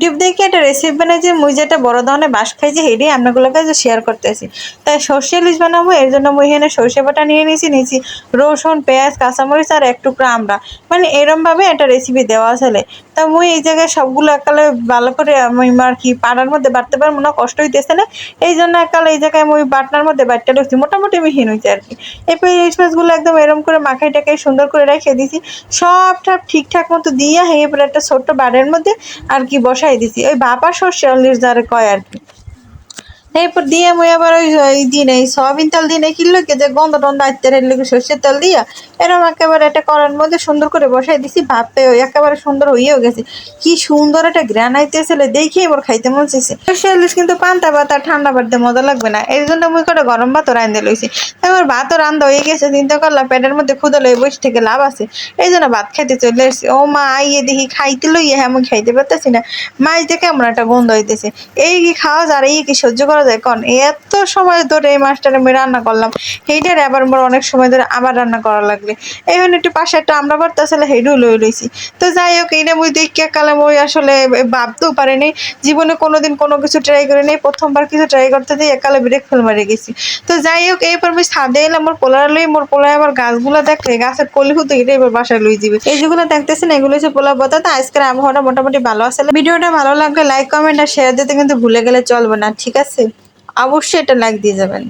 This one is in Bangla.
ইউটিউব দেখে একটা রেসিপি বানাইছি মুই যেটা বড় ধরনের বাস খাইছি সেটাই আপনাগুলোর কাছে শেয়ার করতেছি। তাই সর্ষে ইলিশ বানাবো, এর জন্য মুই এখানে সর্ষে বাটা নিয়ে নিয়েছি নিয়েছি রসুন, পেঁয়াজ, কাঁচামরিচ আর এক টুকরা আমরা মানে এরমভাবে একটা রেসিপি দেওয়া আসলে তা মুই এই জায়গায় সবগুলো একালে ভালো করে আমি আর কি পাড়ার মধ্যে বাড়তে পারব না, কষ্ট হইতেছে না। এই জন্য একালে এই জায়গায় মুই বাটনার মধ্যে বাটটা ঢুকছি, মোটামুটি মিহিন হইছে আর কি। এরপর ইলিশ মাছগুলো একদম এরম করে মাখাই টাকাই সুন্দর করে রেখে দিছি। সব ঠিকঠাক মতো দিয়ে এরপরে একটা ছোট্ট বাড়ির মধ্যে আর কি বসাই দিছি। ওই ভাপা সর্ষে অলির যারে কয় আর কি। এরপর দিয়ে মুই আবার ওই ওই দিনে সয়াবিন তেল দিয়ে কিনলো কি যে গন্ধ টন্ধ আইতে রেলে সর্ষের তেল দিয়া এরকম একেবারে একটা করার মধ্যে সুন্দর করে বসাই দিছি ওই একেবারে সুন্দর হইয়েও গেছে। কি সুন্দর একটা গ্রান আইতেছিল দেখে এবার খাইতে মন চাইছে। সর্ষে ইলিশ কিন্তু পান্তা ভাত আর ঠান্ডা ভাত মজা লাগবে না। এই জন্য মুই করে গরম ভাতও রান্ধে লইছি। এবার ভাতও রান্ধা হয়ে গেছে, চিন্তা করলাম পেটের মধ্যে ক্ষুদা লই বসে থেকে লাভ আছে। এই জন্য ভাত খাইতে চলে এসেছি। ও মা, আইয়ে দেখি খাইতে লইয়ে হ্যাঁ আমি খাইতে পারতেছি না। মাছ দেখে কেমন একটা গন্ধ হইতেছে। এই কি খাওয়া যায়, আর এই কি সহ্য করা যায়? কন এত সময় ধরে এই মাছটার আমি রান্না করলাম, সেইটার আবার মোর অনেক সময় ধরে আবার রান্না করা লাগবে। এখন একটু পাশে একটা আমরা বাড়তে আসলে হেডু লই লইছি তো যাই হোক এইটা মুই দেখে কালে মই আসলে ভাবতেও পারিনি জীবনে কোনোদিন কোনো কিছু ট্রাই করিনি প্রথমবার কিছু ট্রাই করতে দিয়ে একালে ব্রেক ফেল মারি গেছি। তো যাই হোক এইবার আমি ছাদে এলাম মোর পোলার লই মোর পোলায় আবার গাছগুলো দেখলে, গাছের কলি হতে এটা এবার বাসায় লই দিবে এই যেগুলো দেখতেছেন, এগুলো হচ্ছে পোলা বতা তো আজকের আবহাওয়াটা মোটামুটি ভালো আছে। ভিডিওটা ভালো লাগলে লাইক কমেন্ট আর শেয়ার দিতে কিন্তু ভুলে গেলে চলবে না, ঠিক আছে? অবশ্যই এটা লাইক দিয়ে যাবেন।